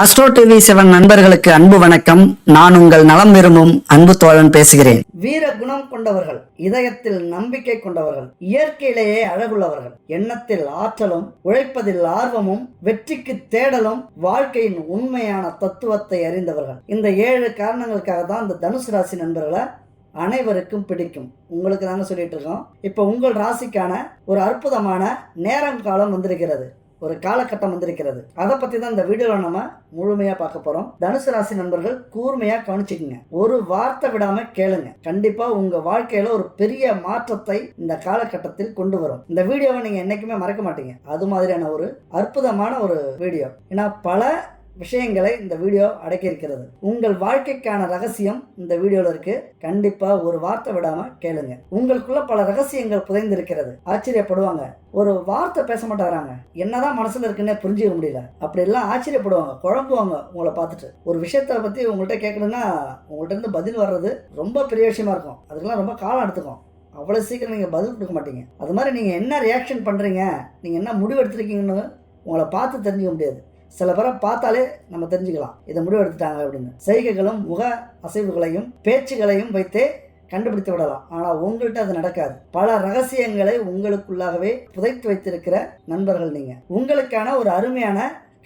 Astro TV seven நண்பர்களுக்கு அன்பு வணக்கம். நான் உங்கள் நலம் விரும்பும் அன்பு தோழன் பேசுகிறேன். வீர குணம் கொண்டவர்கள் இதயத்தில் நம்பிக்கை கொண்டவர்கள் இயற்கையிலேயே அழகுள்ளவர்கள் எண்ணத்தில் ஆற்றலும் உழைப்பதில் ஆர்வமும் வெற்றிக்கு தேடலும் வாழ்க்கையின் உண்மையான தத்துவத்தை அறிந்தவர்கள். இந்த ஏழு காரணங்களுக்காக தான் இந்த தனுசு ராசி நண்பர்களை அனைவருக்கும் பிடிக்கும். உங்களுக்கு தாங்க சொல்லிட்டு இருக்கோம். இப்போ உங்கள் ராசிக்கான ஒரு அற்புதமான நேரம் காலம் வந்திருக்கிறது. ஒரு காலகட்டம் வந்திருக்கிறது. அதை பத்தி தான் இந்த வீடியோவில் நம்ம முழுமையா பார்க்க போறோம். தனுசு ராசி நண்பர்கள் கூர்மையா கவனிச்சுக்குங்க. ஒரு வார்த்தை விடாம கேளுங்க. கண்டிப்பா உங்க வாழ்க்கையில ஒரு பெரிய மாற்றத்தை இந்த காலகட்டத்தில் கொண்டு வரும். இந்த வீடியோவை நீங்க என்னைக்குமே மறக்க மாட்டீங்க. அது மாதிரியான ஒரு அற்புதமான ஒரு வீடியோ. ஏன்னா பல விஷயங்களை இந்த வீடியோ அடக்கியிருக்கிறது. உங்கள் வாழ்க்கைக்கான ரகசியம் இந்த வீடியோவில் இருக்கு. கண்டிப்பா ஒரு வார்த்தை விடாம கேளுங்க. உங்களுக்குள்ள பல ரகசியங்கள் புதைந்திருக்கிறது. ஆச்சரியப்படுவாங்க. ஒரு வார்த்தை பேச மாட்டாராங்க. என்னதான் மனசுல இருக்குன்னே புரிஞ்சுக்க முடியல. அப்படி எல்லாம் ஆச்சரியப்படுவாங்க குழம்புவாங்க உங்களை பார்த்துட்டு. ஒரு விஷயத்தை பத்தி உங்கள்கிட்ட கேட்கணும்னா உங்கள்கிட்ட இருந்து பதில் வர்றது ரொம்ப பெரிய விஷயமா இருக்கும். அதுக்கெல்லாம் ரொம்ப காலம் எடுத்துக்கும். அவ்வளோ சீக்கிரம் நீங்கள் பதில் கொடுக்க மாட்டீங்க. அது மாதிரி நீங்கள் என்ன ரியாக்ஷன் பண்ணுறீங்க நீங்கள் என்ன முடிவு எடுத்துருக்கீங்கன்னு உங்களை பார்த்து தெரிஞ்சுக்க முடியாது. சில பேரை பார்த்தாலே நம்ம தெரிஞ்சுக்கலாம் இதை முடிவு எடுத்துட்டாங்க அப்படின்னு. செய்கைகளும் முக அசைவுகளையும் பேச்சுகளையும் வைத்தே கண்டுபிடித்து விடலாம். ஆனால் உங்கள்கிட்ட அது நடக்காது. பல ரகசியங்களை உங்களுக்குள்ளாகவே புதைத்து வைத்திருக்கிற நண்பர்கள் நீங்கள் உங்களுக்கான ஒரு அருமையான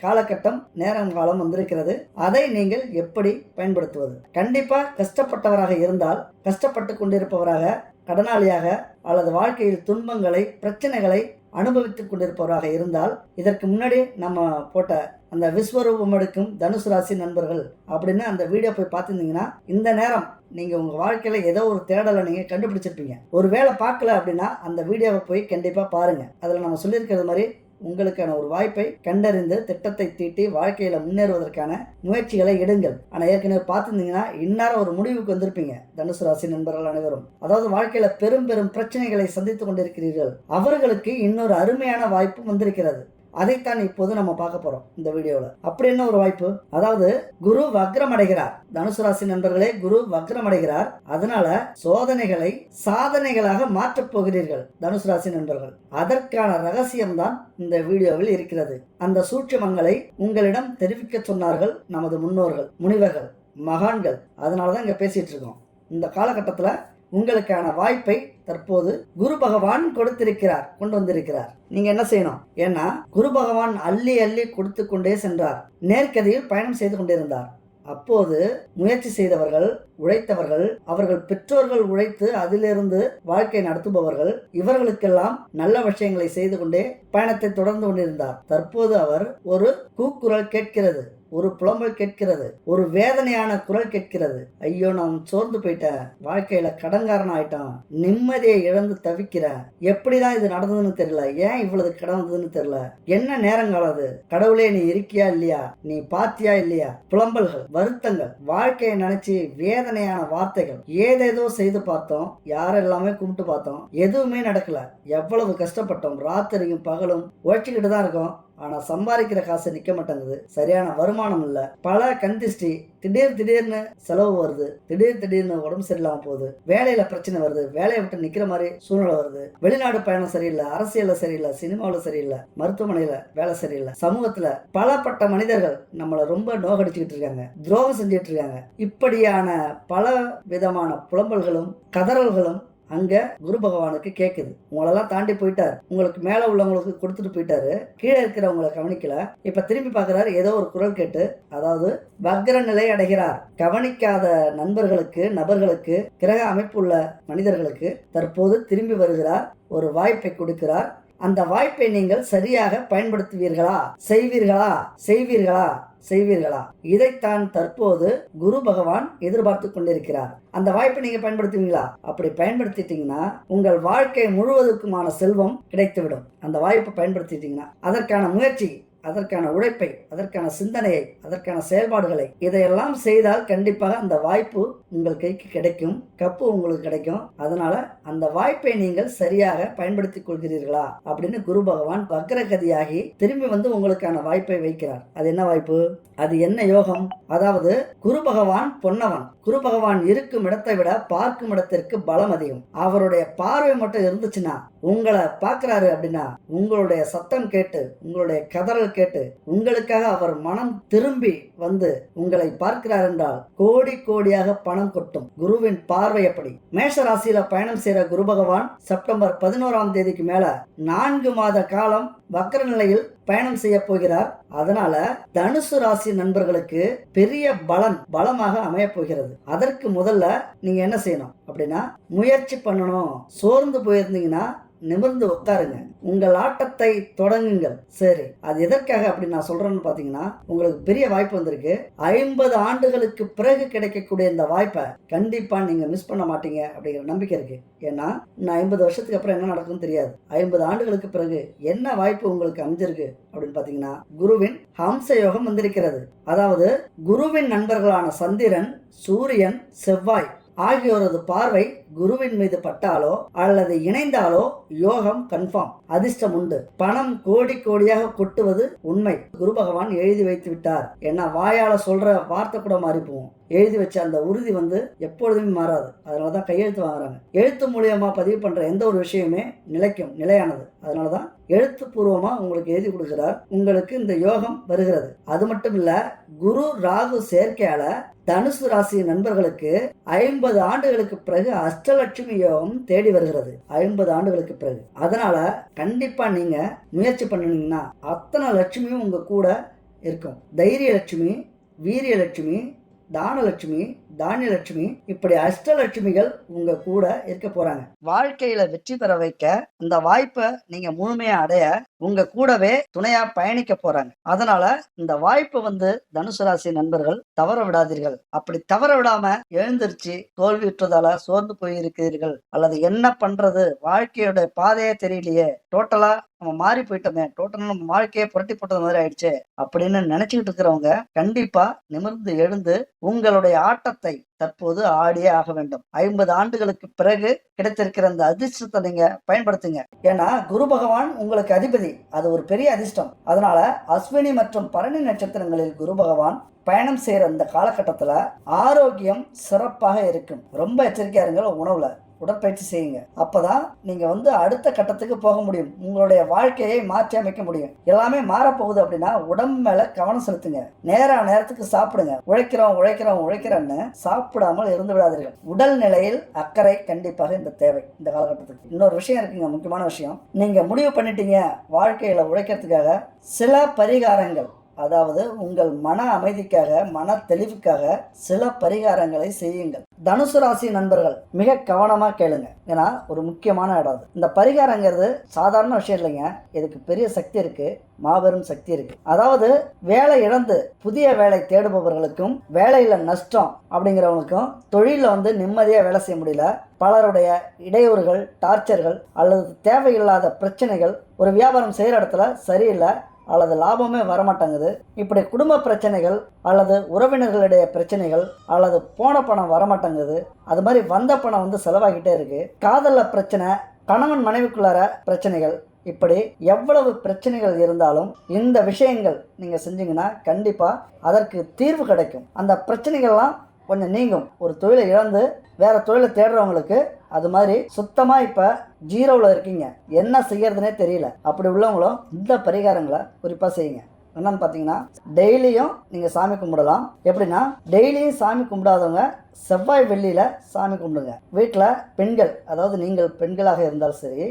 காலகட்டம் நேரம் காலம் வந்திருக்கிறது. அதை நீங்கள் எப்படி பயன்படுத்துவது? கண்டிப்பாக கஷ்டப்பட்டவராக இருந்தால் கஷ்டப்பட்டு கொண்டிருப்பவராக கடனாளியாக அல்லது வாழ்க்கையில் துன்பங்களை பிரச்சனைகளை அனுபவித்துக் கொண்டிருப்பவராக இருந்தால் இதற்கு முன்னாடி நம்ம போட்ட அந்த விஸ்வரூபம் எடுக்கும் தனுசு ராசி நண்பர்கள் அப்படின்னு அந்த வீடியோ போய் பார்த்துருந்தீங்கன்னா இந்த நேரம் நீங்கள் உங்கள் வாழ்க்கையில் ஏதோ ஒரு தேடலை நீங்கள் கண்டுபிடிச்சிருப்பீங்க. ஒரு வேலை பார்க்கல அப்படின்னா அந்த வீடியோவை போய் கண்டிப்பாக பாருங்கள் அதில் நம்ம சொல்லியிருக்கிறது மாதிரி உங்களுக்கான ஒரு வாய்ப்பை கண்டறிந்து திட்டத்தை தீட்டி வாழ்க்கையில முன்னேறுவதற்கான முயற்சிகளை எடுங்கள். ஆனா ஏற்கனவே பார்த்துருந்தீங்கன்னா இன்னார ஒரு முடிவுக்கு வந்திருப்பீங்க. தனுசு ராசி நண்பர்கள் அனைவரும். அதாவது வாழ்க்கையில பெரும் பெரும் பிரச்சனைகளை சந்தித்துக் கொண்டிருக்கிறீர்கள். அவர்களுக்கு இன்னொரு அருமையான வாய்ப்பு வந்திருக்கிறது. அதைத்தான் இப்போது நம்ம பார்க்க போறோம் இந்த வீடியோவில் அப்படி என்ன ஒரு வாய்ப்பு? அதாவது குரு வக்ரம் அடைகிறார் தனுசு ராசி நண்பர்களே குரு வக்ரம் அடைகிறார் அதனால சோதனைகளை சாதனைகளாக மாற்றப் போகிறீர்கள் தனுசு ராசி நண்பர்கள். அதற்கான ரகசியம்தான் இந்த வீடியோவில் இருக்கிறது. அந்த சூட்சமங்களை உங்களிடம் தெரிவிக்க சொன்னார்கள் நமது முன்னோர்கள் முனிவர்கள் மகான்கள். அதனால தான் இங்க பேசிட்டு இருக்கோம். இந்த காலகட்டத்தில் உங்களுக்கான வாய்ப்பை தற்போது குரு பகவான் கொடுத்திருக்கிறார் கொண்டு வந்திருக்கிறார். நீங்க என்ன செய்யணும்? ஏன்னா குரு பகவான் அள்ளி அள்ளி கொடுத்து கொண்டே சென்றார். நேர்கதையில் பயணம் செய்து கொண்டிருந்தார். அப்போது முயற்சி செய்தவர்கள் உழைத்தவர்கள் அவர்கள் பெற்றோர்கள் உழைத்து அதிலிருந்து வாழ்க்கை நடத்துபவர்கள் இவர்களுக்கெல்லாம் நல்ல விஷயங்களை செய்து கொண்டே பயணத்தை தொடர்ந்து கொண்டிருந்தார். தற்போது அவர் ஒரு கூக்குரல் கேட்கிறது. ஒரு புலம்பல் கேட்கிறது ஒரு வேதனையான குரல் கேட்கிறது. ஐயோ நான் சோர்ந்து போயிட்டேன். வாழ்க்கையில கடன்காரன் ஆயிட்டான் நிம்மதியை இழந்து தவிக்கிறேன் எப்படிதான் இது நடந்ததுன்னு தெரியல. ஏன் இவ்வளவு கிடந்ததுன்னு தெரியல. என்ன நேரங்கள் அது? கடவுளே நீ இருக்கியா இல்லையா? நீ பாத்தியா இல்லையா? புலம்பல்கள் வருத்தங்கள் வாழ்க்கையை நினைச்சு வேதனையான வார்த்தைகள். ஏதேதோ செய்து பார்த்தோம். யாரெல்லாமே கும்பிட்டு பார்த்தோம். எதுவுமே நடக்கல. எவ்வளவு கஷ்டப்பட்டோம். ராத்திரியும் பகலும் உழைச்சிக்கிட்டு தான் இருக்கோம். ஆனால் சம்பாதிக்கிற காசு நிற்க மாட்டேங்குது. சரியான வருமானம் இல்லை. பல கந்திஷ்டி திடீர் திடீர்னு செலவு வருது. திடீர் திடீர்னு உடம்பு சரியில்லாமல் போகுது. வேலையில பிரச்சனை வருது. வேலையை விட்டு நிற்கிற மாதிரி சூழ்நிலை வருது. வெளிநாடு பயணம் சரியில்லை. அரசியலில் சரியில்லை. சினிமாவில் சரியில்லை. மருத்துவமனையில வேலை சரியில்லை. சமூகத்துல பலப்பட்ட மனிதர்கள் நம்மளை ரொம்ப நோகடிச்சுக்கிட்டு இருக்காங்க. துரோகம் செஞ்சுட்டு இருக்காங்க. இப்படியான பல விதமான புலம்பல்களும் கதறல்களும் அங்க குரு பகவானுக்கு கேக்குது. உங்களெல்லாம் தாண்டி போயிட்டார். உங்களுக்கு மேல உள்ளவங்களுக்கு கொடுத்துட்டு போயிட்டாரு. கீழே இருக்கிறவங்களை கவனிக்கல. இப்ப திரும்பி பார்க்குறாரு ஏதோ ஒரு குரல் கேட்டு அதாவது வக்ர நிலை அடைகிறார். கவனிக்காத நண்பர்களுக்கு நபர்களுக்கு கிரக அமைப்புள்ள மனிதர்களுக்கு தற்போது திரும்பி வருகிறார் ஒரு வாய்ப்பை கொடுக்கிறார். அந்த வாய்ப்பை நீங்கள் சரியாக பயன்படுத்துவீர்களா? செய்வீர்களா? செய்வீர்களா? செய்வீர்களா? இதைத்தான் தற்போது குரு பகவான் எதிர்பார்த்து கொண்டிருக்கிறார். அந்த வாய்ப்பை நீங்க பயன்படுத்துவீங்களா? அப்படி பயன்படுத்திட்டீங்கன்னா உங்கள் வாழ்க்கை முழுவதுக்குமான செல்வம் கிடைத்துவிடும். அந்த வாய்ப்பை பயன்படுத்திட்டீங்கன்னா அதற்கான முயற்சி அதற்கான உழைப்பை அதற்கான சிந்தனையை அதற்கான செயல்பாடுகளை இதையெல்லாம் செய்தால் கண்டிப்பாக அந்த வாய்ப்பு உங்கள் கைக்கு கிடைக்கும் கப்பு உங்களுக்கு கிடைக்கும். அதனால அந்த வாய்ப்பை நீங்கள் சரியாக பயன்படுத்திக் கொள்கிறீர்களா அப்படின்னு குரு பகவான் வக்ரகதியாகி திரும்பி வந்து உங்களுக்கான வாய்ப்பை வைக்கிறார். அது என்ன வாய்ப்பு? அது என்ன யோகம்? அதாவது குரு பகவான் பொன்னவன். குரு பகவான் இருக்கும் இடத்தை விட பார்க்கும் இடத்திற்கு பலம் அதிகம். அவருடைய பார்வை மட்டும் இருந்துச்சுன்னா உங்களை பார்க்குறாரு அப்படின்னா உங்களுடைய சத்தம் கேட்டு உங்களுடைய கதறல் கேட்டு உங்களுக்காக அவர் மனம் திரும்பி வந்து உங்களை பார்க்கிறார் என்றால் கோடி கோடியாக பணம் கொட்டும் குருவின் பார்வை எப்படி? மேஷ ராசியில பயணம் செய்யற குரு பகவான் செப்டம்பர் பதினோராம் தேதிக்கு மேல நான்கு மாத காலம் வக்கர நிலையில் பயணம் செய்ய போகிறார். அதனால தனுசு ராசி நண்பர்களுக்கு பெரிய பலன் பலமாக அமைய போகிறது. அதற்கு முதல்ல நீங்க என்ன செய்யணும் அப்படின்னா முயற்சி பண்ணணும். சோர்ந்து போயிருந்தீங்கன்னா நிமிர்ந்து உட்காருங்க உங்கள் ஆட்டத்தை தொடங்குங்கள். சரி அது எதற்காக அப்படி நான் சொல்றேன்னு பாத்தீங்கன்னா உங்களுக்கு பெரிய வாய்ப்பு வந்திருக்கு. ஐம்பது ஆண்டுகளுக்கு பிறகு கிடைக்கக்கூடிய இந்த வாய்ப்பை கண்டிப்பா நீங்க மிஸ் பண்ண மாட்டீங்க அப்படிங்கிற நம்பிக்கை இருக்கு. ஏன்னா இன்னும் ஐம்பது வருஷத்துக்கு அப்புறம் என்ன நடக்கும்னு தெரியாது. ஐம்பது ஆண்டுகளுக்கு பிறகு என்ன வாய்ப்பு உங்களுக்கு அமைஞ்சிருக்கு அப்படின்னு பாத்தீங்கன்னா குருவின் ஹம்ச யோகம் வந்திருக்கிறது. அதாவது குருவின் நண்பர்களான சந்திரன் சூரியன் செவ்வாய் ஆகியோரது பார்வை குருவின் மீது பட்டாலோ அல்லது இணைந்தாலோ யோகம் கன்ஃபார்ம் அதிர்ஷ்டம் உண்டு. பணம் கோடி கோடியாக கொட்டுவது உண்மை. குரு பகவான் எழுதி வைத்து விட்டார். ஏன்னா வாயால சொல்ற வார்த்தை கூட மாறி போகும் எழுதி வச்ச அந்த உறுதி வந்து எப்பொழுதுமே மாறாது. அதனால தான் கையெழுத்து வாங்குறாங்க. எழுத்து மூலியமா பதிவு பண்ற எந்த ஒரு விஷயமே நிலைக்கும் நிலையானது. அதனால தான் எழுத்துப்பூர்வமா உங்களுக்கு எழுதி கொடுக்கிறார். உங்களுக்கு இந்த யோகம் வருகிறது. அது மட்டும் இல்ல குரு ராகு சேர்க்கையால தனுசு ராசி நண்பர்களுக்கு ஐம்பது ஆண்டுகளுக்கு பிறகு அஷ்டலட்சுமி யோகம் தேடி வருகிறது. ஐம்பது ஆண்டுகளுக்கு பிறகு. அதனால கண்டிப்பா நீங்க முயற்சி பண்ணினீங்கன்னா அத்தனை லட்சுமியும் உங்க கூட இருக்கும். தைரிய லட்சுமி வீரிய லட்சுமி தானலட்சுமி தானியலட்சுமி இப்படி அஷ்டலட்சுமிகள் உங்க கூட இருக்க போறாங்க. வாழ்க்கையில வெற்றி பெற வைக்க இந்த வாய்ப்பை நீங்க முழுமையா அடைய உங்க கூடவே துணையா பயணிக்க போறாங்க. அதனால இந்த வாய்ப்பு வந்து தனுசு ராசி நண்பர்கள் தவற விடாதீர்கள். அப்படி தவற விடாம எழுந்திருச்சு தோல்வியுற்றதால சோர்ந்து போயிருக்கிறீர்கள். அல்லது என்ன பண்றது? வாழ்க்கையோட பாதையே தெரியலையே. டோட்டலா நம்ம மாறி போயிட்டோமே. டோட்டலாக நம்ம வாழ்க்கையே புரட்டி போட்டது மாதிரி ஆயிடுச்சு. அப்படின்னு நினைச்சுக்கிட்டு இருக்கிறவங்க கண்டிப்பா நிமிர்ந்து எழுந்து உங்களுடைய ஆட்டத்தை தற்போது ஆடியே ஆக வேண்டும். ஐம்பது ஆண்டுகளுக்கு பிறகு கிடைத்திருக்கிற அந்த அதிர்ஷ்டத்தை நீங்க பயன்படுத்துங்க. ஏன்னா குரு பகவான் உங்களுக்கு அதிபதி. அது ஒரு பெரிய அதிர்ஷ்டம். அதனால அஸ்வினி மற்றும் பரணி நட்சத்திரங்களில் குரு பகவான் பயணம் செய்யற இந்த காலகட்டத்துல ஆரோக்கியம் சிறப்பாக இருக்கும். ரொம்ப எச்சரிக்கையா இருங்க உணவுல. உடற்பயிற்சி செய்யுங்க. அப்போதான் நீங்கள் வந்து அடுத்த கட்டத்துக்கு போக முடியும். உங்களுடைய வாழ்க்கையை மாற்றி அமைக்க முடியும். எல்லாமே மாறப்போகுது அப்படின்னா உடம்பு மேலே கவனம் செலுத்துங்க. நேராக நேரத்துக்கு சாப்பிடுங்க. உழைக்கிறோம் உழைக்கிறோம் உழைக்கிறோன்னு சாப்பிடாமல் இருந்து விடாதீர்கள். உடல் நிலையில் அக்கறை கண்டிப்பாக இந்த தேவை இந்த காலகட்டத்துக்கு. இன்னொரு விஷயம் இருக்குங்க முக்கியமான விஷயம். நீங்கள் முடிவு பண்ணிட்டீங்க வாழ்க்கையில் உழைக்கிறதுக்காக சில பரிகாரங்கள். அதாவது உங்கள் மன அமைதிக்காக மன தெளிவுக்காக சில பரிகாரங்களை செய்யுங்கள். தனுசு ராசி நண்பர்கள் மிக கவனமா கேளுங்க. ஏன்னா ஒரு முக்கியமான இடம் அது. இந்த பரிகாரங்கிறது சாதாரண விஷயம் இல்லைங்க. இதுக்கு பெரிய சக்தி இருக்கு. மாபெரும் சக்தி இருக்கு. அதாவது வேலை இழந்து புதிய வேலை தேடுபவர்களுக்கும் வேலையில நஷ்டம் அப்படிங்கிறவங்களுக்கும் தொழிலில் வந்து நிம்மதியாக வேலை செய்ய முடியல. பலருடைய இடையூறுகள் டார்ச்சர்கள் அல்லது தேவையில்லாத பிரச்சனைகள் ஒரு வியாபாரம் செய்கிற இடத்துல சரியில்லை. அல்லது லாபமே வரமாட்டேங்குது. இப்படி குடும்ப பிரச்சனைகள் அல்லது உறவினர்களுடைய பிரச்சனைகள் அல்லது போன பணம் வரமாட்டேங்குது. அது மாதிரி வந்த பணம் வந்து செலவாகிட்டே இருக்கு. காதலில் பிரச்சனை கணவன் மனைவிக்குள்ளார பிரச்சனைகள். இப்படி எவ்வளவு பிரச்சனைகள் இருந்தாலும் இந்த விஷயங்கள் நீங்கள் செஞ்சீங்கன்னா கண்டிப்பாக அதற்கு தீர்வு கிடைக்கும். அந்த பிரச்சனைகள்லாம் கொஞ்சம் நீங்கும். ஒரு தொழிலை இழந்து வேற தொழிலை தேடுறவங்களுக்கு அது மாதிரி சுத்தமாக இப்போ ஜீரோவில் இருக்கீங்க. என்ன செய்யறதுனே தெரியல. அப்படி உள்ளவங்களும் இந்த பரிகாரங்களை குறிப்பாக செய்யுங்க. என்னன்னு பார்த்தீங்கன்னா டெய்லியும் நீங்கள் சாமி கும்பிடலாம். எப்படின்னா டெய்லியும் சாமி கும்பிடாதவங்க செவ்வாய் வெள்ளியில் சாமி கும்பிடுங்க. வீட்டில் பெண்கள் அதாவது நீங்கள் பெண்களாக இருந்தாலும் சரி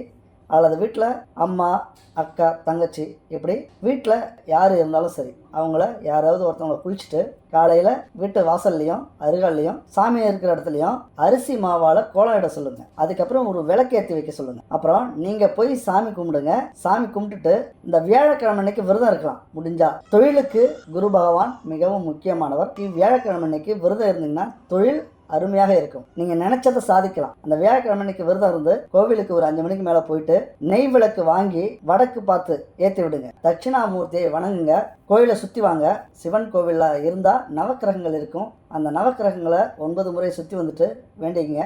அல்லது வீட்டில் அம்மா அக்கா தங்கச்சி இப்படி வீட்டில் யார் இருந்தாலும் சரி அவங்கள யாராவது ஒருத்தவங்களை குளிச்சுட்டு காலையில் வீட்டு வாசல்லையும் அருகாலையும் சாமி இருக்கிற இடத்துலையும் அரிசி மாவால் கோலம் இட சொல்லுங்க. அதுக்கப்புறம் ஒரு விளக்கேற்றி வைக்க சொல்லுங்க. அப்புறம் நீங்கள் போய் சாமி கும்பிடுங்க. சாமி கும்பிட்டுட்டு இந்த வியாழக்கிழமை அன்னைக்கு விரதம் இருக்கலாம். முடிஞ்சா தொழிலுக்கு குரு பகவான் மிகவும் முக்கியமானவர். வியாழக்கிழமை அன்னைக்கு விரதம் இருந்தீங்கன்னா தொழில் அருமையாக இருக்கும். நீங்க நினைச்சதை சாதிக்கலாம். அந்த வியாழக்கிழமை அன்னைக்கு விரதம் இருந்து கோவிலுக்கு ஒரு அஞ்சு மணிக்கு மேல போயிட்டு நெய் விளக்கு வாங்கி வடக்கு பார்த்து ஏற்றி விடுங்க. தட்சிணாமூர்த்தியை வணங்குங்க. கோயிலை சுற்றி வாங்க. சிவன் கோவிலில் இருந்தால் நவக்கிரகங்கள் இருக்கும். அந்த நவக்கிரகங்களை ஒன்பது முறை சுற்றி வந்துட்டு வேண்டிங்க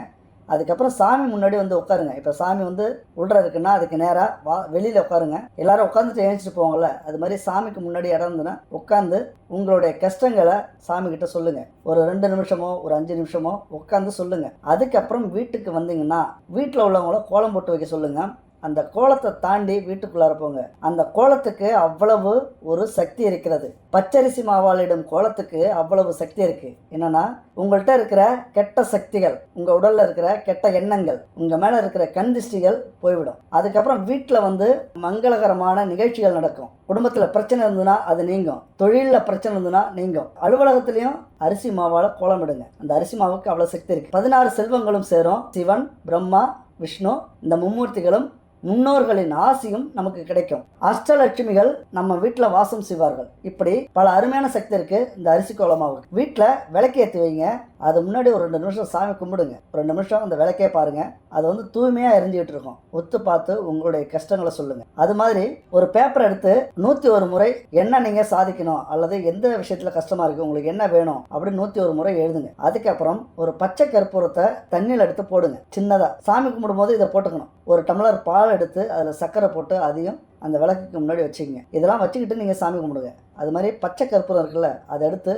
அதுக்கப்புறம் சாமி முன்னாடி வந்து உட்காருங்க. இப்போ சாமி வந்து உள்ள இருக்குன்னா அதுக்கு நேராக வா வெளியில் உட்காருங்க. எல்லாரும் உட்காந்துட்டு ஏஞ்சிட்டு போவாங்கல்ல? அது மாதிரி சாமிக்கு முன்னாடி இடம் இருந்துன்னா உட்காந்து உங்களுடைய கஷ்டங்களை சாமி கிட்ட சொல்லுங்க. ஒரு ரெண்டு நிமிஷமோ ஒரு அஞ்சு நிமிஷமோ உட்காந்து சொல்லுங்க. அதுக்கப்புறம் வீட்டுக்கு வந்தீங்கன்னா வீட்டில் உள்ளவங்கள கோலம் போட்டு வைக்க சொல்லுங்க. அந்த கோலத்தை தாண்டி வீட்டுக்குள்ளார போங்க. அந்த கோலத்துக்கு அவ்வளவு ஒரு சக்தி இருக்கிறது. பச்சரிசி மாவாளிடும் கோலத்துக்கு அவ்வளவு சக்தி இருக்கு. என்னன்னா உங்கள்கிட்ட இருக்கிற கெட்ட சக்திகள் உங்க உடல்ல இருக்கிற கெட்ட எண்ணங்கள் உங்க மேல இருக்கிற கண் திஷ்டிகள் போய்விடும். அதுக்கப்புறம் வீட்டில் வந்து மங்களகரமான நிகழ்ச்சிகள் நடக்கும். குடும்பத்தில் பிரச்சனை இருந்ததுன்னா அது நீங்கும். தொழிலில் பிரச்சனை இருந்ததுன்னா நீங்கும். அலுவலகத்திலையும் அரிசி மாவால் கோலமிடுங்க அந்த அரிசி மாவுக்கு அவ்வளோ சக்தி இருக்கு. பதினாறு செல்வங்களும் சேரும். சிவன் பிரம்மா விஷ்ணு இந்த மும்மூர்த்திகளும் முன்னோர்களின் ஆசியும் நமக்கு கிடைக்கும். அஷ்டலட்சுமிகள் நம்ம வீட்டில் வாசம் செய்வார்கள். இப்படி பல அருமையான சக்தி இருக்கு இந்த அரிசி கோலமாவுக்கு வீட்டில் விளக்கு ஏற்றி வைங்க. அது முன்னாடி ஒரு ரெண்டு நிமிஷம் சாமி கும்பிடுங்க. ஒரு ரெண்டு நிமிஷம் அந்த விளக்கே பாருங்க. அது வந்து தூய்மையாக எரிஞ்சுக்கிட்டு இருக்கும். ஒத்து பார்த்து உங்களுடைய கஷ்டங்களை சொல்லுங்க. அது மாதிரி ஒரு பேப்பர் எடுத்து நூற்றி ஒரு முறை என்ன நீங்கள் சாதிக்கணும்? அல்லது எந்த விஷயத்தில் கஷ்டமாக இருக்குது உங்களுக்கு என்ன வேணும்? அப்படின்னு நூற்றி ஒரு முறை எழுதுங்க. அதுக்கப்புறம் ஒரு பச்சை கற்பூரத்தை தண்ணியில் எடுத்து போடுங்க. சின்னதாக சாமி கும்பிடும்போது இதை போட்டுக்கணும். ஒரு டம்ளர் பால் எடுத்து அதில் சர்க்கரை போட்டு அதையும் அந்த விளக்குக்கு முன்னாடி வச்சுக்கோங்க. இதெல்லாம் வச்சுக்கிட்டு நீங்கள் சாமி கும்பிடுங்க. அது மாதிரி பச்சை கற்பூரம் இருக்குல்ல அதை எடுத்து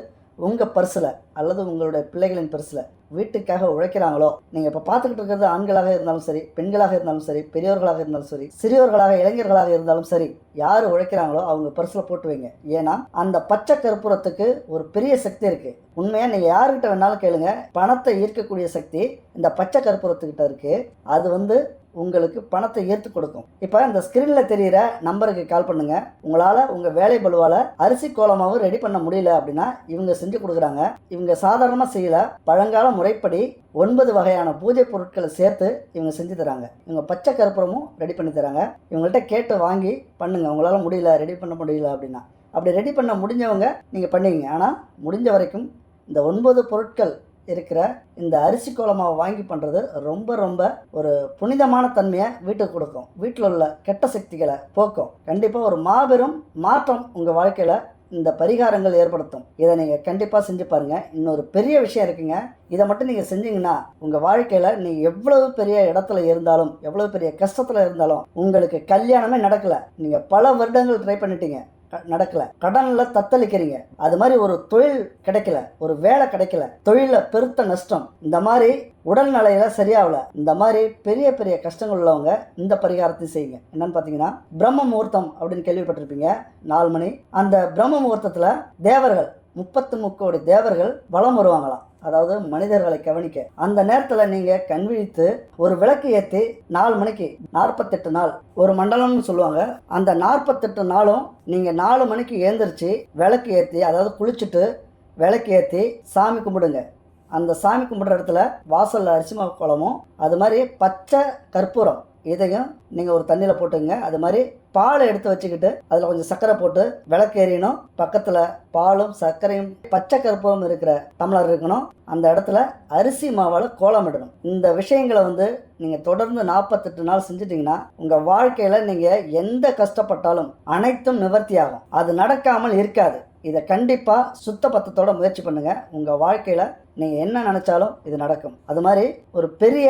உங்கள் பர்ஸில் அல்லது உங்களுடைய பிள்ளைகளின் பர்ஸில் வீட்டுக்காக உழைக்கிறாங்களோ நீங்கள் இப்போ பார்த்துக்கிட்டு இருக்கிறது ஆண்களாக இருந்தாலும் சரி பெண்களாக இருந்தாலும் சரி பெரியவர்களாக இருந்தாலும் சரி சிறியவர்களாக இளைஞர்களாக இருந்தாலும் சரி யார் உழைக்கிறாங்களோ அவங்க பர்ஸில் போட்டு வைங்க. ஏன்னா அந்த பச்சை கற்பூரத்துக்கு ஒரு பெரிய சக்தி இருக்குது உண்மையாக நீங்கள் யாருக்கிட்ட வேணாலும் கேளுங்க. பணத்தை ஈர்க்கக்கூடிய சக்தி இந்த பச்சை கற்பூரத்துக்கிட்ட இருக்குது அது வந்து உங்களுக்கு பணத்தை ஏற்று கொடுக்கும். இப்போ இந்த ஸ்க்ரீனில் தெரிகிற நம்பருக்கு கால் பண்ணுங்க. உங்களால் உங்கள் வேலை பலுவால் அரிசி கோலமாவும் ரெடி பண்ண முடியல அப்படின்னா இவங்க செஞ்சு கொடுக்குறாங்க. இவங்க சாதாரணமாக செய்யல. பழங்கால முறைப்படி ஒன்பது வகையான பூஜை பொருட்களை சேர்த்து இவங்க செஞ்சு தராங்க. இவங்க பச்சை கருப்புறமும் ரெடி பண்ணி தராங்க. இவங்கள்ட்ட கேட்டு வாங்கி பண்ணுங்க. உங்களால் முடியல ரெடி பண்ண முடியல அப்படின்னா. அப்படி ரெடி பண்ண முடிஞ்சவங்க நீங்கள் பண்ணுவீங்க ஆனால் முடிஞ்ச வரைக்கும் இந்த ஒன்பது பொருட்கள் இருக்கிற இந்த அரிசி கோலமாவை வாங்கி பண்ணுறது ரொம்ப ரொம்ப ஒரு புனிதமான தன்மையை வீட்டுக்கு கொடுக்கும். வீட்டில் உள்ள கெட்ட சக்திகளை போக்கும். கண்டிப்பாக ஒரு மாபெரும் மாற்றம் உங்கள் வாழ்க்கையில் இந்த பரிகாரங்கள் ஏற்படுத்தும். இதை நீங்கள் கண்டிப்பாக செஞ்சு பாருங்கள் இன்னொரு பெரிய விஷயம் இருக்குங்க. இதை மட்டும் நீங்கள் செஞ்சீங்கன்னா உங்கள் வாழ்க்கையில் நீங்கள் எவ்வளவு பெரிய இடத்துல இருந்தாலும் எவ்வளவு பெரிய கஷ்டத்தில் இருந்தாலும் உங்களுக்கு கல்யாணமே நடக்கலை. நீங்கள் பல வருடங்கள் ட்ரை பண்ணிட்டீங்க. நடக்கல. கடன்ல தத்தளிக்கிறீங்க. அது மாதிரி ஒரு தொழில் கிடைக்கல. ஒரு வேலை கிடைக்கல. தொழில பெருத்த நஷ்டம். இந்த மாதிரி உடல்நிலையில சரியாகல. இந்த மாதிரி பெரிய பெரிய கஷ்டங்கள் உள்ளவங்க இந்த பரிகாரத்தை செய்யுங்க. என்னன்னு பார்த்தீங்கன்னா பிரம்ம முகூர்த்தம் அப்படின்னு கேள்விப்பட்டிருப்பீங்க. நாலு மணி. அந்த பிரம்ம முகூர்த்தத்துல தேவர்கள் முப்பத்து முக்கோடி தேவர்கள் வலம் வருவாங்களாம். அதாவது மனிதர்களை கவனிக்க. அந்த நேரத்தில் நீங்கள் கண் விழித்து ஒரு விளக்கு ஏற்றி நாலு மணிக்கு நாற்பத்தெட்டு நாள் ஒரு மண்டலம்னு சொல்லுவாங்க. அந்த நாற்பத்தெட்டு நாளும் நீங்கள் நாலு மணிக்கு ஏந்திரிச்சு விளக்கு ஏற்றி அதாவது குளிச்சுட்டு விளக்கு ஏற்றி சாமி கும்பிடுங்க. அந்த சாமி கும்பிட்ற இடத்துல வாசலில் அரிசிமா குளமும் அது மாதிரி பச்சை கற்பூரம் இதையும் நீங்கள் ஒரு தண்ணியில் போட்டுங்க அது மாதிரி பாலை எடுத்து வச்சுக்கிட்டு அதில் கொஞ்சம் சர்க்கரை போட்டு விளக்கு பக்கத்தில் பாலும் சர்க்கரையும் பச்சை கருப்பும் இருக்கிற டம்ளர் இருக்கணும். அந்த இடத்துல அரிசி மாவால் கோலமிடணும் இந்த விஷயங்களை வந்து நீங்கள் தொடர்ந்து நாற்பத்தெட்டு நாள் செஞ்சிட்டிங்கன்னா உங்கள் வாழ்க்கையில் நீங்கள் எந்த கஷ்டப்பட்டாலும் அனைத்தும் நிவர்த்தியாகும் அது நடக்காமல் இருக்காது. இதை கண்டிப்பாக சுத்த பத்தத்தோட முயற்சி பண்ணுங்கள் உங்கள் வாழ்க்கையில் நீங்கள் என்ன நினச்சாலும் இது நடக்கும். அது மாதிரி ஒரு பெரிய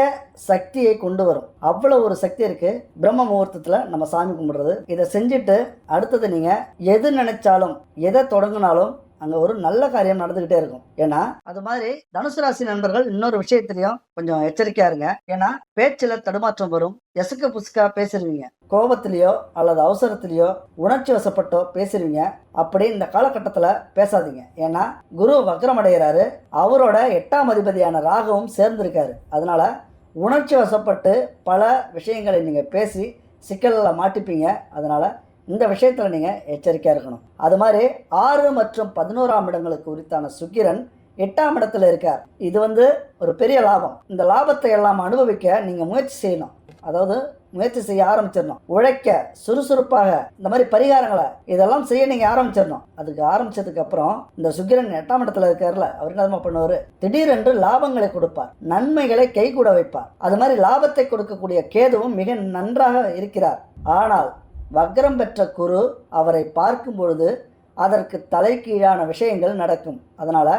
சக்தியை கொண்டு வரும். அவ்வளோ ஒரு சக்தி இருக்குது பிரம்ம முகூர்த்தத்தில் நம்ம சாமி கும்பிடுறது. இதை செஞ்சுட்டு அடுத்தது நீங்கள் எது நினச்சாலும் எதை தொடங்கினாலும் அங்கே ஒரு நல்ல காரியம் நடந்துக்கிட்டே இருக்கும். ஏன்னா அது மாதிரி தனுசு ராசி நண்பர்கள் இன்னொரு விஷயத்திலையும் கொஞ்சம் எச்சரிக்கையா இருங்க. ஏன்னா பேச்சில் தடுமாற்றம் வரும். எசுக்க புசுக்கா பேசிடுவீங்க கோபத்திலையோ அல்லது அவசரத்திலையோ உணர்ச்சி வசப்பட்டோ பேசிடுவீங்க அப்படி இந்த காலகட்டத்தில் பேசாதீங்க. ஏன்னா குரு வக்ரமடைகிறாரு அவரோட எட்டாம் அதிபதியான ராகவும் சேர்ந்திருக்காரு. அதனால உணர்ச்சி வசப்பட்டு பல விஷயங்களை நீங்கள் பேசி சிக்கலில் மாட்டிப்பீங்க. அதனால் இந்த விஷயத்தில் நீங்கள் எச்சரிக்கையாக இருக்கணும். அது மாதிரி ஆறு மற்றும் பதினோராம் இடங்களுக்கு உரித்தான சுக்கிரன் எட்டாம் இடத்துல இருக்கார். இது வந்து ஒரு பெரிய லாபம். இந்த லாபத்தை எல்லாம் அனுபவிக்க நீங்கள் முயற்சி செய்யணும். அதாவது முயற்சி செய்ய ஆரம்பிச்சிடணும். உழைக்க சுறுசுறுப்பாக இந்த மாதிரி பரிகாரங்களை இதெல்லாம் செய்ய நீங்கள் ஆரம்பிச்சிடணும். அதுக்கு ஆரம்பிச்சதுக்கு அப்புறம் இந்த சுக்கிரன் எட்டாம் இடத்துல இருக்கார்ல அவர் என்ன பண்ணுவார்? திடீரென்று லாபங்களை கொடுப்பார். நன்மைகளை கைகூட வைப்பார். அது மாதிரி லாபத்தை கொடுக்கக்கூடிய கேதுவும் மிக நன்றாக இருக்கிறார். ஆனால் வக்ரம் பெற்ற குரு அவரை பார்க்கும் பொழுது அதற்கு தலைகீழான விஷயங்கள் நடக்கும். அதனால்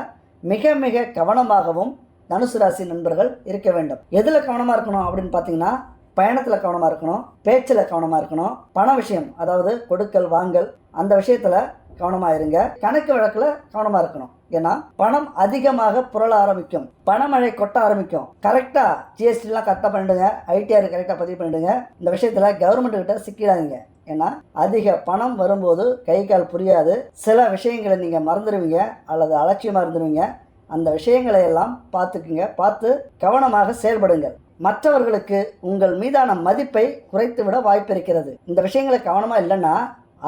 மிக மிக கவனமாகவும் தனுசு ராசி நண்பர்கள் இருக்க வேண்டும். எதில் கவனமாக இருக்கணும் அப்படின்னு பார்த்தீங்கன்னா பயணத்தில் கவனமாக இருக்கணும் பேச்சில் கவனமாக இருக்கணும் பண விஷயம் அதாவது கொடுக்கல் வாங்கல் அந்த விஷயத்தில் கவனமாக இருங்க. கணக்கு வழக்கில் கவனமாக இருக்கணும். ஏன்னா பணம் அதிகமாக புரள ஆரம்பிக்கும். பணமழை கொட்ட ஆரம்பிக்கும். கரெக்டாக ஜிஎஸ்டிலாம் கரெக்டாக பண்ணிடுங்க. ஐடிஆர் கரெக்டாக பதிவு பண்ணிடுங்க. இந்த விஷயத்தில் கவர்மெண்ட்டுக்கிட்ட சிக்கிடாதீங்க. ஏன்னா அதிக பணம் வரும்போது கை கால் புரியாது. சில விஷயங்களை நீங்கள் மறந்துடுவீங்க அல்லது அலட்சியமாக இருந்துருவீங்க. அந்த விஷயங்களை எல்லாம் பார்த்துக்குங்க. பார்த்து கவனமாக செயல்படுங்கள். மற்றவர்களுக்கு உங்கள் மீதான மதிப்பை குறைத்துவிட வாய்ப்பு இருக்கிறது இந்த விஷயங்களை கவனமாக இல்லைன்னா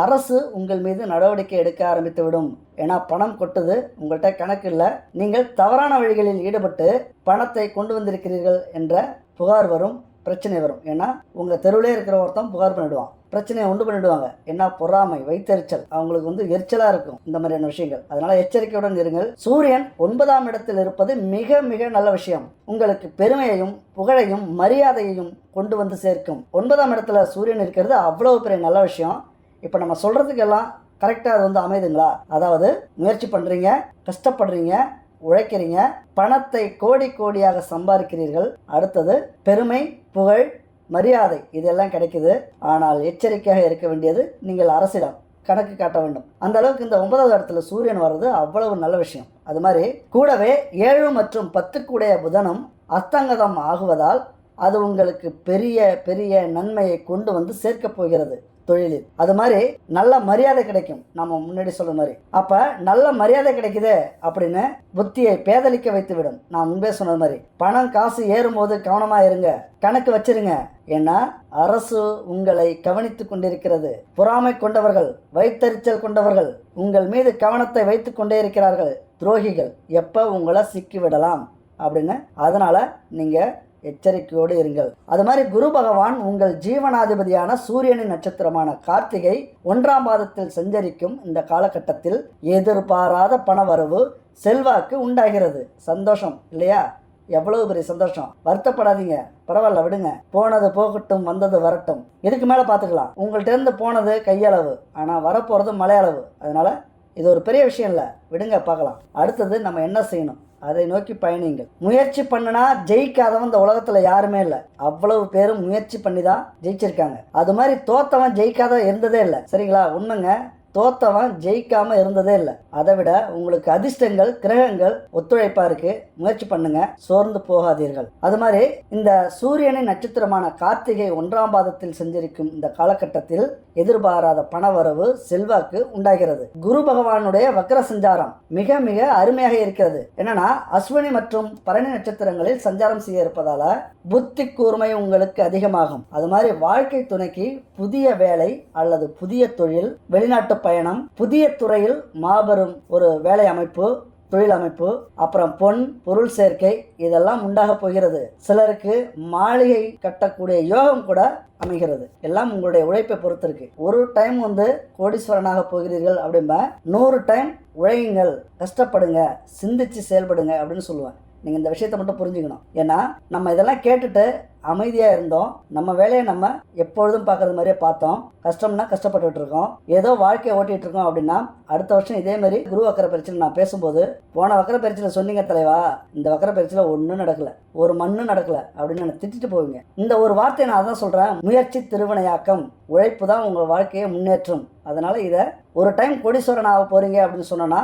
அரசு உங்கள் மீது நடவடிக்கை எடுக்க ஆரம்பித்து விடும் ஏன்னா பணம் கொட்டுது. உங்கள்கிட்ட கணக்கு இல்லை. நீங்கள் தவறான வழிகளில் ஈடுபட்டு பணத்தை கொண்டு வந்திருக்கிறீர்கள் என்ற புகார் வரும் பிரச்சனை வரும். ஏன்னா உங்கள் தெருவிலே இருக்கிற ஒருத்தன் புகார் பண்ணிடுவான். பிரச்சனையை உண்டு பண்ணிடுவாங்க. என்ன பொறாமை வைத்தெரிச்சல் அவங்களுக்கு வந்து எரிச்சலாக இருக்கும் இந்த மாதிரியான விஷயங்கள். அதனால எச்சரிக்கையுடன் இருங்கள். சூரியன் ஒன்பதாம் இடத்தில் இருப்பது மிக மிக நல்ல விஷயம். உங்களுக்கு பெருமையையும் புகழையும் மரியாதையையும் கொண்டு வந்து சேர்க்கும். ஒன்பதாம் இடத்துல சூரியன் இருக்கிறது அவ்வளவு பெரிய நல்ல விஷயம். இப்போ நம்ம சொல்கிறதுக்கெல்லாம் கரெக்டாக அது வந்து அமைதுங்களா? அதாவது முயற்சி பண்ணுறீங்க கஷ்டப்படுறீங்க உழைக்கிறீங்க பணத்தை கோடி கோடியாக சம்பாதிக்கிறீர்கள். அடுத்தது பெருமை புகழ் மரியாதை இதெல்லாம் கிடைக்குது. ஆனால் எச்சரிக்கையாக இருக்க வேண்டியது நீங்கள் அரசிடம் கணக்கு காட்ட வேண்டும். அந்த அளவுக்கு இந்த ஒன்பதாவது இடத்துல சூரியன் வர்றது அவ்வளவு நல்ல விஷயம். அது மாதிரி கூடவே ஏழு மற்றும் பத்துக்குடைய புதனம் அஸ்தங்கதம் ஆகுவதால் அது உங்களுக்கு பெரிய பெரிய நன்மையை கொண்டு வந்து சேர்க்கப் போகிறது. தொழிலில் அது மாதிரி நல்ல மரியாதை கிடைக்கும். நம்ம முன்னாடி சொல்கிற மாதிரி. அப்போ நல்ல மரியாதை கிடைக்குது அப்படின்னு புத்தியை பேதலிக்க வைத்து விடும் நான் முன்பே சொன்னது மாதிரி. பணம் காசு ஏறும்போது கவனமாக இருங்க. கணக்கு வச்சிருங்க. ஏன்னா அரசு உங்களை கவனித்து கொண்டிருக்கிறது. பொறாமை கொண்டவர்கள் வைத்தறிச்சல் கொண்டவர்கள் உங்கள் மீது கவனத்தை வைத்து கொண்டே இருக்கிறார்கள். துரோகிகள். எப்போ உங்களை சிக்கிவிடலாம்? அப்படின்னு. அதனால் நீங்கள் எச்சரிக்கையோடு இருங்கள். அது மாதிரி குரு பகவான் உங்கள் ஜீவனாதிபதியான சூரியனின் நட்சத்திரமான கார்த்திகை ஒன்றாம் பாதத்தில் சஞ்சரிக்கும் இந்த காலகட்டத்தில் எதிர்பாராத பணவரவு செல்வாக்கு உண்டாகிறது. சந்தோஷம் இல்லையா? எவ்வளவு பெரிய சந்தோஷம். வருத்தப்படாதீங்க. பரவாயில்ல விடுங்க. போனது போகட்டும் வந்தது வரட்டும். இதுக்கு மேலே பார்த்துக்கலாம் உங்கள்ட்ட இருந்து போனது கையளவு. ஆனால் வரப்போகிறது மலையளவு. அதனால இது ஒரு பெரிய விஷயம் இல்லை. விடுங்க பார்க்கலாம். அடுத்தது நம்ம என்ன செய்யணும்? அதை நோக்கி பயணிங்கள் முயற்சி பண்ணுனா ஜெயிக்காதவன் இந்த உலகத்தில் யாருமே இல்லை. அவ்வளவு பேரும் முயற்சி பண்ணி தான் ஜெயிச்சிருக்காங்க. அது மாதிரி தோத்தவன் ஜெயிக்காத இருந்ததே இல்லை. சரிங்களா? உண்மைங்க. தோத்தவன் ஜெயிக்காம இருந்ததே இல்லை. அதை விட உங்களுக்கு அதிர்ஷ்டங்கள் கிரகங்கள் ஒத்துழைப்பா இருக்கு. முயற்சி பண்ணுங்க. சோர்ந்து போகாதீர்கள். அது மாதிரி இந்த சூரியனின் நட்சத்திரமான கார்த்திகை ஒன்றாம் பாதத்தில் செஞ்சிருக்கும் இந்த காலகட்டத்தில் எதிர்பாராத பணவரவு செல்வாக்கு உண்டாகிறது. குரு பகவானுடைய வக்ர சஞ்சாரம் மிக மிக அருமையாக இருக்கிறது. என்னன்னா அஸ்வினி மற்றும் பரணி நட்சத்திரங்களில் சஞ்சாரம் செய்ய இருப்பதால புத்தி கூர்மை உங்களுக்கு அதிகமாகும். அது மாதிரி வாழ்க்கை துணைக்கு புதிய வேலை அல்லது புதிய தொழில் வெளிநாட்டு பயணம் புதிய துறையில் மாபெரும் ஒரு வேலை அமைப்பு தொழில் அமைப்பு அப்புறம் பொன் பொருள் சேர்க்கை இதெல்லாம் உண்டாக போகிறது. சிலருக்கு மாளிகை கட்டக்கூடிய யோகம் கூட அமைகிறது. எல்லாம் உங்களுடைய உழைப்பை பொறுத்து இருக்கு ஒரு டைம் வந்து கோடீஸ்வரனாக போகிறீர்கள் அப்படிம்ப நூறு டைம் உழையுங்கள் கஷ்டப்படுங்க சிந்திச்சு செயல்படுங்க அப்படின்னு சொல்லுவேன். நீங்கள் இந்த விஷயத்தை மட்டும் புரிஞ்சுக்கணும். ஏன்னா நம்ம இதெல்லாம் கேட்டுட்டு அமைதியாக இருந்தோம். நம்ம வேலையை நம்ம எப்பொழுதும் பார்க்குறது மாதிரியே பார்த்தோம். கஷ்டம்னா கஷ்டப்பட்டுட்டு இருக்கோம். ஏதோ வாழ்க்கையை ஓட்டிகிட்டு இருக்கோம் அப்படின்னா அடுத்த வருஷம் இதே மாதிரி குரு வக்கர பயிற்சியில் நான் பேசும்போது போன வக்கர பயிற்சியில் சொன்னீங்க தலைவா இந்த வக்கர பயிற்சியில் ஒன்றும் நடக்கலை. ஒரு மண்ணும் நடக்கலை. அப்படின்னு நான் திட்டிட்டு போவீங்க. இந்த ஒரு வார்த்தையை நான் அதான் சொல்கிறேன் முயற்சி திருவினையாக்கம். உழைப்பு தான் உங்கள் வாழ்க்கையை முன்னேற்றும். அதனால் இதை ஒரு டைம் கோடீஸ்வரன் ஆக போகிறீங்க அப்படின்னு சொன்னோன்னா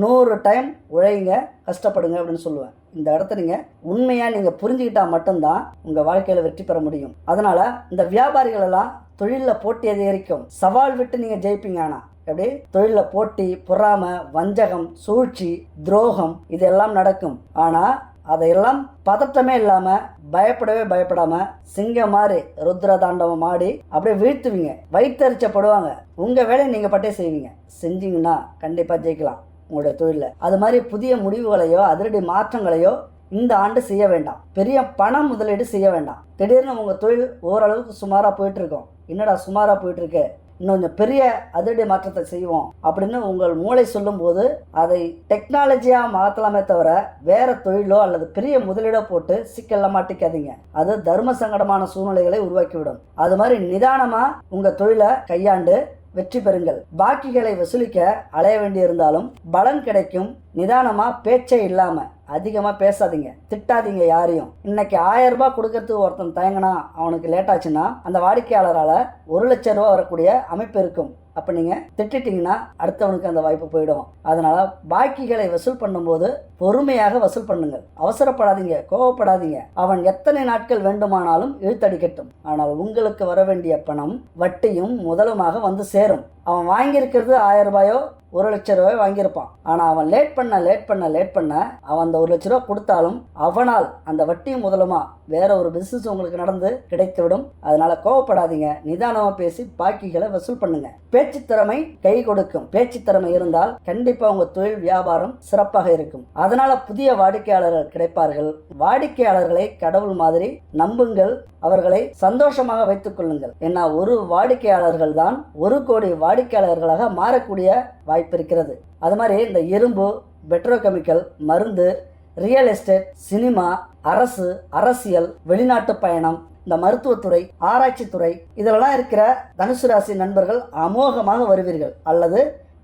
நூறு டைம் உழைங்க கஷ்டப்படுங்க அப்படின்னு சொல்லுவேன். இந்த இடத்த நீங்கள் உண்மையாக நீங்கள் புரிஞ்சுக்கிட்டால் மட்டும்தான் உங்கள் வாழ்க்கையில் வெற்றி பெற முடியும். அதனால் இந்த வியாபாரிகள் எல்லாம் தொழிலில் போட்டி அதிகரிக்கும். சவால் விட்டு நீங்கள் ஜெயிப்பீங்க ஆனால் எப்படி? தொழிலில் போட்டி பொறாமை வஞ்சகம் சூழ்ச்சி துரோகம் இதெல்லாம் நடக்கும். ஆனால் அதையெல்லாம் பதட்டமே இல்லாமல் பயப்படவே பயப்படாமல் சிங்கம் மாதிரி ருத்ர தாண்டவம் ஆடி அப்படியே வீழ்த்துவீங்க. வைத்தறிச்சப்படுவாங்க உங்கள் வேலையை நீங்கள் பட்டே செய்வீங்க. செஞ்சீங்கன்னா கண்டிப்பாக ஜெயிக்கலாம். உங்களுடைய தொழிலில். அது மாதிரி புதிய முடிவுகளையோ அதிரடி மாற்றங்களையோ இந்த ஆண்டு செய்ய வேண்டாம். பெரிய பண முதலீடு செய்ய வேண்டாம். திடீர்னு உங்கள் தொழில் ஓரளவுக்கு சுமாராக போயிட்டு இருக்கோம் என்னடா சுமாராக போயிட்டு இருக்கு இன்னும் கொஞ்சம் பெரிய அதிரடி மாற்றத்தை செய்வோம் அப்படின்னு உங்கள் மூளை சொல்லும்போது அதை டெக்னாலஜியாக மாற்றலாமே தவிர வேற தொழிலோ அல்லது பெரிய முதலீடோ போட்டு சிக்கல்ல மாட்டிக்காதீங்க. அது தர்ம சங்கடமான சூழ்நிலைகளை உருவாக்கிவிடும். அது மாதிரி நிதானமாக உங்கள் தொழிலை கையாண்டு வெற்றி பெறுங்கள். பாக்கிகளை வசூலிக்க அலைய வேண்டியிருந்தாலும் பலன் கிடைக்கும். நிதானமா பேச்சே இல்லாம அதிகமா பேசாதீங்க. திட்டாதீங்க யாரையும். இன்னைக்கு ஆயிரம் ரூபாய் கொடுக்கறதுக்கு ஒருத்தன் தயங்கினா அவனுக்கு லேட் ஆச்சுன்னா அந்த வாடிக்கையாளரால ஒரு லட்சம் ரூபாய் வரக்கூடிய அமைப்பு இருக்கும். அப்போ நீங்கள் திட்டிட்டீங்கன்னா அடுத்தவனுக்கு அந்த வாய்ப்பு போயிடும். அதனால் பாக்கிகளை வசூல் பண்ணும்போது பொறுமையாக வசூல் பண்ணுங்கள். அவசரப்படாதீங்க கோவப்படாதீங்க. அவன் எத்தனை நாட்கள் வேண்டுமானாலும் இழுத்தடிக்கட்டும். ஆனால் உங்களுக்கு வர வேண்டிய பணம் வட்டியும் முதலுமாக வந்து சேரும். அவன் வாங்கியிருக்கிறது ஆயிரம் ரூபாயோ ஒரு லட்ச ரூபாய் வாங்கியிருப்பான். ஆனால் அவன் லேட் பண்ண லேட் பண்ண லேட் பண்ண அவன் அந்த ஒரு லட்ச ரூபா கொடுத்தாலும் அவனால் அந்த வட்டியும் முதலுமா வேற ஒரு பிஸ்னஸ் உங்களுக்கு நடந்து கிடைத்துவிடும். அதனால கோவப்படாதீங்க. நிதானமாக பேசி பாக்கிகளை வசூல் பண்ணுங்க. பேச்சு திறமை கை கொடுக்கும். பேச்சு திறமை இருந்தால் கண்டிப்பா உங்க தொழில் வியாபாரம் சிறப்பாக இருக்கும். அதனால புதிய வாடிக்கையாளர்கள் கிடைப்பார்கள். வாடிக்கையாளர்களை கடவுள் மாதிரி நம்புங்கள். அவர்களை சந்தோஷமாக வைத்துக் கொள்ளுங்கள். ஏன்னா ஒரு வாடிக்கையாளர்கள் தான் ஒரு கோடி வாடிக்கையாளர்களாக மாறக்கூடிய வாய்ப்பு இருக்கிறது. அது மாதிரி இந்த இரும்பு பெட்ரோகெமிக்கல் மருந்து ரியல் எஸ்டேட் சினிமா அரசு அரசியல் வெளிநாட்டு பயணம் இந்த மருத்துவத்துறை ஆராய்ச்சித்துறை இதிலெல்லாம் இருக்கிற தனுசு ராசி நண்பர்கள் அமோகமாக வருவீர்கள். அல்லது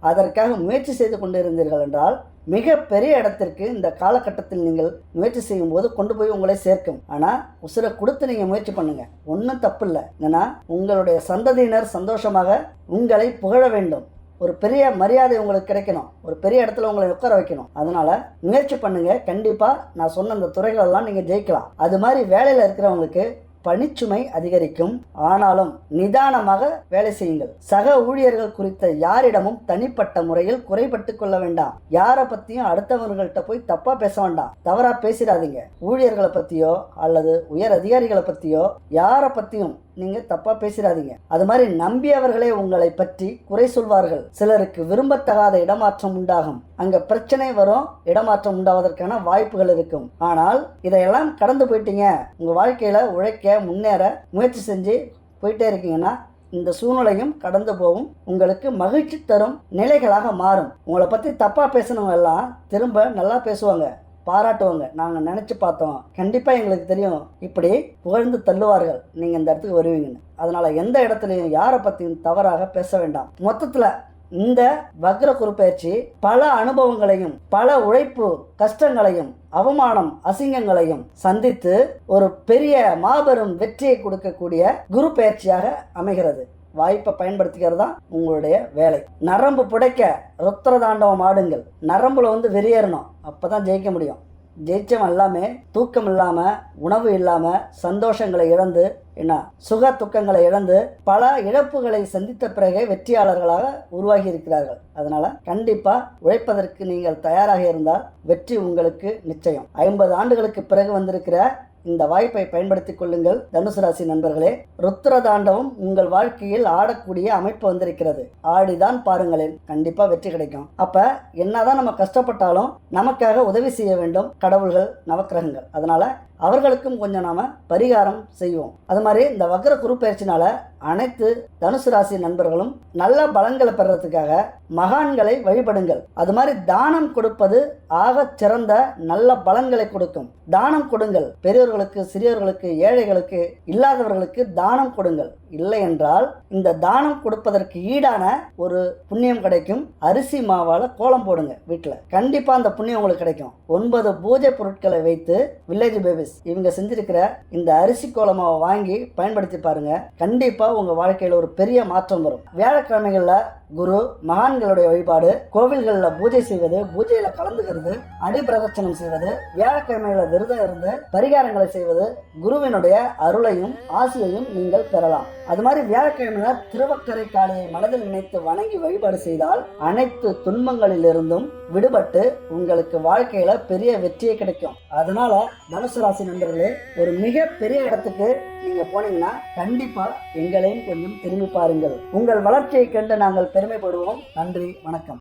அதற்காக முயற்சி செய்து கொண்டிருந்தீர்கள் என்றால் மிக பெரிய இடத்திற்கு இந்த காலகட்டத்தில் நீங்கள் முயற்சி செய்யும் போது கொண்டு போய் உங்களை சேர்க்கும். ஆனால் உசுரை கொடுத்து நீங்கள் முயற்சி பண்ணுங்க. ஒன்றும் தப்பு இல்லை ஏன்னா உங்களுடைய சந்ததியினர் சந்தோஷமாக உங்களை புகழ வேண்டும். ஒரு பெரிய மரியாதை உங்களுக்கு கிடைக்கணும். ஒரு பெரிய இடத்துல உங்களை உட்கார வைக்கணும். அதனால முயற்சி பண்ணுங்க. கண்டிப்பா நான் சொன்ன அந்த துறைகள் எல்லாம் நீங்க ஜெயிக்கலாம். அது மாதிரி வேலையில இருக்கிறவங்களுக்கு பணிச்சுமை அதிகரிக்கும். ஆனாலும் நிதானமாக வேலை செய்யுங்கள். சக ஊழியர்கள் குறித்த யாரிடமும் தனிப்பட்ட முறையில் குறைபட்டு கொள்ள வேண்டாம். யாரை பத்தியும் அடுத்தவர்கள்ட்ட போய் தப்பா பேச வேண்டாம். தவறா பேசிடாதீங்க. ஊழியர்களை பத்தியோ அல்லது உயர் அதிகாரிகளை பத்தியோ யாரை பத்தியும் நீங்க தப்பா பேசிடாதீங்க. அது மாதிரி நம்பியவர்களே உங்களை பற்றி குறை சொல்வார்கள். சிலருக்கு விரும்பத்தகாத இடமாற்றம் உண்டாகும். அங்கே பிரச்சனை வரும் இடமாற்றம் உண்டாவதற்கான வாய்ப்புகள் இருக்கும். ஆனால் இதையெல்லாம் கடந்து போயிட்டீங்க. உங்கள் வாழ்க்கையில் உழைக்க முன்னேற முயற்சி செஞ்சு போயிட்டே இருக்கீங்கன்னா இந்த சூழ்நிலையும் கடந்து போகும். உங்களுக்கு மகிழ்ச்சி தரும் நிலைகளாக மாறும். உங்களை பற்றி தப்பாக பேசினவங்க எல்லாம் திரும்ப நல்லா பேசுவாங்க பாராட்டுவாங்க. நாங்கள் நினச்சி பார்த்தோம். கண்டிப்பாக எங்களுக்கு தெரியும். இப்படி புகழ்ந்து தள்ளுவார்கள். நீங்கள் இந்த இடத்துக்கு வருவீங்கன்னு. அதனால் எந்த இடத்துலையும் யாரை பற்றியும் தவறாக பேச வேண்டாம். மொத்தத்தில் இந்த வக்ர குருப்பெயர்ச்சி பல அனுபவங்களையும் பல உழைப்பு கஷ்டங்களையும் அவமானம் அசிங்கங்களையும் சந்தித்து ஒரு பெரிய மாபெரும் வெற்றியை கொடுக்கக்கூடிய குரு பயிற்சியாக அமைகிறது. வாய்ப்பை பயன்படுத்திக்கிறது தான் உங்களுடைய வேலை. நரம்பு புடைக்க ருத்திர தாண்டவம் ஆடுங்கள். நரம்புல வந்து வெறியேறணும். அப்பதான் ஜெயிக்க முடியும். ஜெயிச்சவன் எல்லாமே தூக்கம் இல்லாமல் உணவு இல்லாமல் சந்தோஷங்களை இழந்து என்ன சுக துக்கங்களை இழந்து பல இழப்புகளை சந்தித்த பிறகே வெற்றியாளர்களாக உருவாகி இருக்கிறார்கள். அதனால கண்டிப்பா உழைப்பதற்கு நீங்கள் தயாராக இருந்தால் வெற்றி உங்களுக்கு நிச்சயம். ஐம்பது ஆண்டுகளுக்கு பிறகு வந்திருக்கிற இந்த வாய்ப்பை பயன்படுத்திக் கொள்ளுங்கள் தனுசு ராசி நண்பர்களே. ருத்ர தாண்டவம் உங்கள் வாழ்க்கையில் ஆடக்கூடிய அமைப்பு வந்திருக்கிறது. ஆடிதான் பாருங்களேன் கண்டிப்பா வெற்றி கிடைக்கும். அப்ப என்னதான் நம்ம கஷ்டப்பட்டாலும் நமக்காக உதவி செய்ய வேண்டும். கடவுள்கள் நவக்கிரகங்கள். அதனால அவர்களுக்கும் கொஞ்சம் நாம் பரிகாரம் செய்வோம். அது மாதிரி இந்த வக்ர குரு அனைத்து தனுசு ராசி நண்பர்களும் நல்ல பலன்களை பெறத்துக்காக மகான்களை வழிபடுங்கள். அது மாதிரி தானம் கொடுப்பது ஆக சிறந்த நல்ல பலன்களை கொடுக்கும். தானம் கொடுங்கள். பெரியவர்களுக்கு சிறியவர்களுக்கு ஏழைகளுக்கு இல்லாதவர்களுக்கு தானம் கொடுங்கள். இல்லை என்றால் இந்த தானம் கொடுப்பதற்கு ஈடான ஒரு புண்ணியம் கிடைக்கும். அரிசி மாவால் கோலம் போடுங்க வீட்டில் கண்டிப்பா அந்த புண்ணியம் உங்களுக்கு கிடைக்கும். ஒன்பது பூஜை பொருட்களை வைத்து வில்லேஜ் பேபிஸ் இவங்க செஞ்சிருக்கிற இந்த அரிசி கோலமாவை வாங்கி பயன்படுத்தி பாருங்க. கண்டிப்பா உங்க வாழ்க்கையில ஒரு பெரிய மாற்றம் வரும். வியாழக்கிழமைகளில் குரு மகான்களுடைய வழிபாடு கோவில்களில் பூஜை செய்வது பூஜையில கலந்துக்கிறது அடிபிரதட்சணம் செய்வது வியாழக்கிழமையில விரதம் இருந்து பரிகாரங்களை செய்வது குருவினுடைய அருளையும் ஆசையையும் நீங்கள் பெறலாம். அது மாதிரி வியாழக்கிழமையில திருவக்கரை காளையை மனதில் நினைத்து வணங்கி வழிபாடு செய்தால் அனைத்து துன்பங்களிலிருந்தும் விடுபட்டு உங்களுக்கு வாழ்க்கையில பெரிய வெற்றியே கிடைக்கும். அதனால தனுசு ராசி நண்பர்களே ஒரு மிக பெரிய இடத்துக்கு நீங்க போனீங்கன்னா கண்டிப்பா எங்களையும் கொஞ்சம் திரும்பி பாருங்கள். உங்கள் வளர்ச்சியை கண்டு நாங்கள் பெருமைப்படுவோம். நன்றி வணக்கம்.